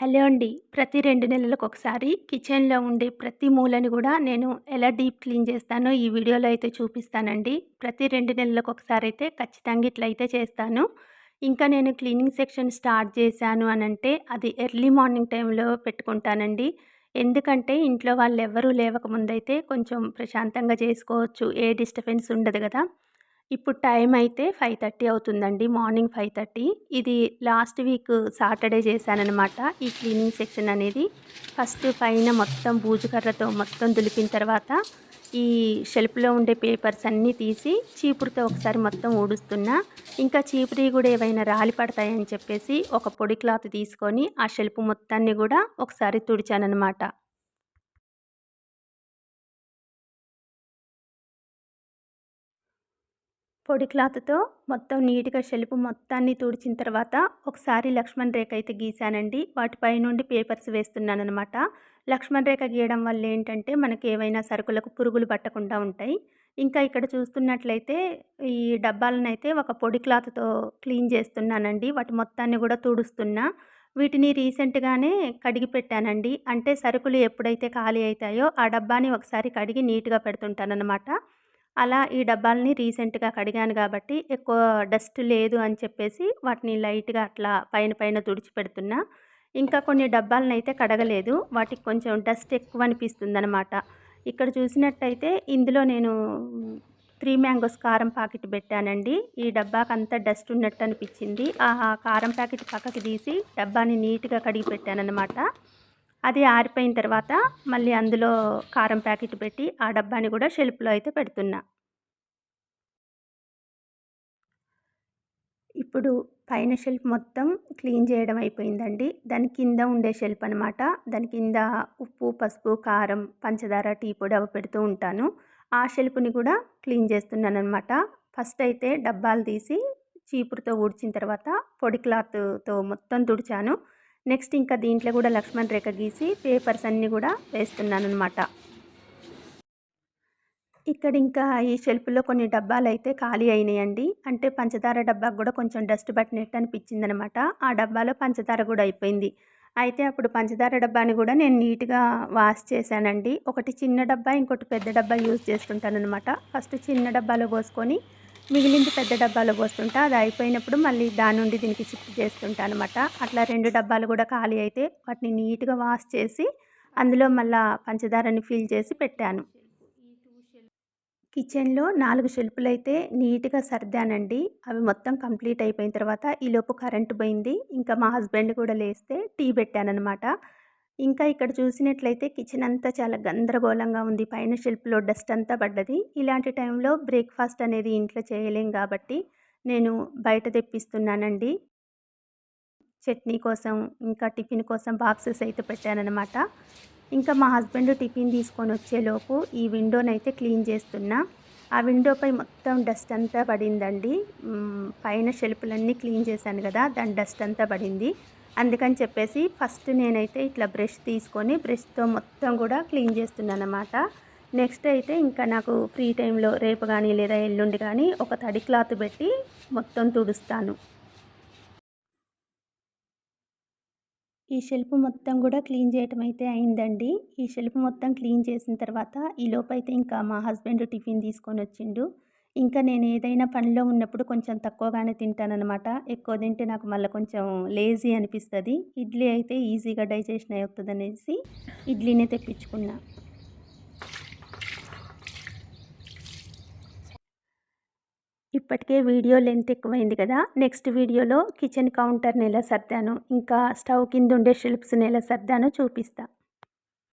Hello అండి. ప్రతి రెండు నెలలకు ఒకసారి కిచెన్లో ఉండే ప్రతి మూలని కూడా నేను ఎలా డీప్ క్లీన్ చేస్తానో ఈ వీడియోలో అయితే చూపిస్తానండి. ప్రతి రెండు నెలలకు ఒకసారి అయితే ఖచ్చితంగా ఇట్లయితే చేస్తాను. ఇంకా నేను క్లీనింగ్ సెక్షన్ స్టార్ట్ చేశాను అని అంటే అది ఎర్లీ మార్నింగ్ టైంలో పెట్టుకుంటానండి. ఎందుకంటే ఇంట్లో వాళ్ళు ఎవరూ లేవకముందైతే కొంచెం ప్రశాంతంగా చేసుకోవచ్చు. ఏ డిస్టర్బెన్స్ ఉండదు కదా. ఇప్పుడు టైం అయితే ఫైవ్ థర్టీ అవుతుందండి. Morning five thirty. ఇది లాస్ట్ వీక్ సాటర్డే చేశాననమాట ఈ క్లీనింగ్ సెక్షన్ అనేది ఫస్ట్ పైన మొత్తం బూజుకర్రతో మొత్తం దులిపిన తర్వాత ఈ షెల్ఫ్లో ఉండే పేపర్స్ అన్నీ తీసి చీపురుతో ఒకసారి మొత్తం ఊడుస్తున్నా. ఇంకా చీపురి కూడా ఏవైనా రాలి పడతాయని చెప్పేసి ఒక పొడి క్లాత్ తీసుకొని ఆ షెల్ఫ్ మొత్తాన్ని కూడా ఒకసారి తుడిచానమాట పొడి క్లాత్తో మొత్తం నీట్గా షెల్ఫ్ మొత్తాన్ని తుడిచిన తర్వాత ఒకసారి లక్ష్మణ్ రేఖ అయితే గీశానండి వాటిపై నుండి పేపర్స్ వేస్తున్నాను అనమాట లక్ష్మణ్ రేఖ గీయడం వల్ల ఏంటంటే మనకి ఏవైనా సరుకులకు పురుగులు పట్టకుండా ఉంటాయి. ఇంకా ఇక్కడ చూస్తున్నట్లయితే ఈ డబ్బాలను అయితే ఒక పొడి క్లాత్తో క్లీన్ చేస్తున్నానండి. వాటి మొత్తాన్ని కూడా తుడుస్తున్నా. వీటిని రీసెంట్గానే కడిగి పెట్టానండి. అంటే సరుకులు ఎప్పుడైతే ఖాళీ అవుతాయో ఆ డబ్బాని ఒకసారి కడిగి నీట్గా పెడుతుంటానన్నమాట. అలా ఈ డబ్బాలని రీసెంట్గా కడిగాను కాబట్టి ఎక్కువ డస్ట్ లేదు అని చెప్పేసి వాటిని లైట్గా అట్లా పైన పైన తుడిచి పెడుతున్నా ఇంకా కొన్ని డబ్బాలను అయితే కడగలేదు. వాటికి కొంచెం డస్ట్ ఎక్కువ అనిపిస్తుంది అనమాట ఇక్కడ చూసినట్టయితే ఇందులో నేను త్రీ మ్యాంగోస్ కారం ప్యాకెట్ పెట్టానండి. ఈ డబ్బాకంతా డస్ట్ ఉన్నట్టు అనిపించింది. ఆ కారం ప్యాకెట్ పక్కకి తీసి డబ్బాని నీట్గా కడిగి పెట్టానన్నమాట. అది ఆరిపోయిన తర్వాత మళ్ళీ అందులో కారం ప్యాకెట్ పెట్టి ఆ డబ్బాని కూడా షెల్ఫ్లో అయితే పెడుతున్నా. ఇప్పుడు పైన షెల్ఫ్ మొత్తం క్లీన్ చేయడం అయిపోయిందండి. దాని కింద ఉండే షెల్ఫ్ అనమాట దాని కింద ఉప్పు పసుపు కారం పంచదార టీ పొడి అవి పెడుతూ ఉంటాను. ఆ షెల్ఫ్ని కూడా క్లీన్ చేస్తున్నాను అనమాట ఫస్ట్ అయితే డబ్బాలు తీసి చీపురుతో ఊడ్చిన తర్వాత పొడి క్లాత్తో మొత్తం తుడిచాను. నెక్స్ట్ ఇంకా దీంట్లో కూడా లక్ష్మణ్ రేఖ గీసి పేపర్స్ అన్నీ కూడా వేస్తున్నాను అనమాట ఇక్కడ ఇంకా ఈ షెల్ఫ్లో కొన్ని డబ్బాలు అయితే ఖాళీ అయినాయండి. అంటే పంచదార డబ్బాకు కూడా కొంచెం డస్ట్ పట్టినట్టు అనిపించింది అనమాట ఆ డబ్బాలో పంచదార కూడా అయిపోయింది. అయితే అప్పుడు పంచదార డబ్బాని కూడా నేను నీట్గా వాష్ చేశానండి. ఒకటి చిన్న డబ్బా ఇంకోటి పెద్ద డబ్బా యూజ్ చేస్తుంటానమాట ఫస్ట్ చిన్న డబ్బాలో పోసుకొని మిగిలింది పెద్ద డబ్బాలో పోస్తుంటా. అది అయిపోయినప్పుడు మళ్ళీ దాని నుండి దీనికి షిఫ్ట్ చేస్తుంటా అనమాట అట్లా రెండు డబ్బాలు కూడా ఖాళీ అయితే వాటిని నీట్గా వాష్ చేసి అందులో మళ్ళా పంచదారని ఫిల్ చేసి పెట్టాను. కిచెన్లో నాలుగు షెల్ఫ్లు అయితే నీట్గా సర్దానండి. అవి మొత్తం కంప్లీట్ అయిపోయిన తర్వాత ఈలోపు కరెంటు పోయింది. ఇంకా మా హస్బెండ్ కూడా లేస్తే టీ పెట్టానమాట ఇంకా ఇక్కడ చూసినట్లయితే కిచెన్ అంతా చాలా గందరగోళంగా ఉంది. పైన షెల్ఫ్లో డస్ట్ అంతా పడ్డది. ఇలాంటి టైంలో బ్రేక్ఫాస్ట్ అనేది ఇంట్లో చేయలేం కాబట్టి నేను బయట తెప్పిస్తున్నానండి. చట్నీ కోసం ఇంకా టిఫిన్ కోసం బాక్సెస్ అయితే పెట్టానన్నమాట. ఇంకా మా హస్బెండ్ టిఫిన్ తీసుకొని వచ్చేలోపు ఈ విండోనైతే క్లీన్ చేస్తున్నా. ఆ విండోపై మొత్తం డస్ట్ అంతా పడిందండి. పైన షెల్ఫ్లన్నీ క్లీన్ చేశాను కదా దాని డస్ట్ అంతా పడింది. అందుకని చెప్పేసి ఫస్ట్ నేనైతే ఇట్లా బ్రష్ తీసుకొని బ్రష్తో మొత్తం కూడా క్లీన్ చేస్తున్నాను అనమాట నెక్స్ట్ అయితే ఇంకా నాకు ఫ్రీ టైంలో రేపు కానీ లేదా ఎల్లుండి కానీ ఒక తడి క్లాత్ పెట్టి మొత్తం తుడుస్తాను. ఈ షెల్ఫ్ మొత్తం కూడా క్లీన్ చేయటం అయితే అయిందండి. ఈ షెల్ఫ్ మొత్తం క్లీన్ చేసిన తర్వాత ఈ లోపైతే ఇంకా మా హస్బెండ్ టిఫిన్ తీసుకొని వచ్చిండు. ఇంకా నేను ఏదైనా పనిలో ఉన్నప్పుడు కొంచెం తక్కువగానే తింటానన్నమాట. ఎక్కువ తింటే నాకు మళ్ళీ కొంచెం లేజీ అనిపిస్తుంది. ఇడ్లీ అయితే ఈజీగా డైజెషన్ అవుతుంది అనేసి ఇడ్లీనే తెప్పించుకున్నా. ఇప్పటికే వీడియో లెంత్ ఎక్కువైంది కదా నెక్స్ట్ వీడియోలో కిచెన్ కౌంటర్ని ఎలా సర్దాను ఇంకా స్టవ్ కింద ఉండే షెల్ఫ్స్ని ఎలా సర్దానో చూపిస్తాను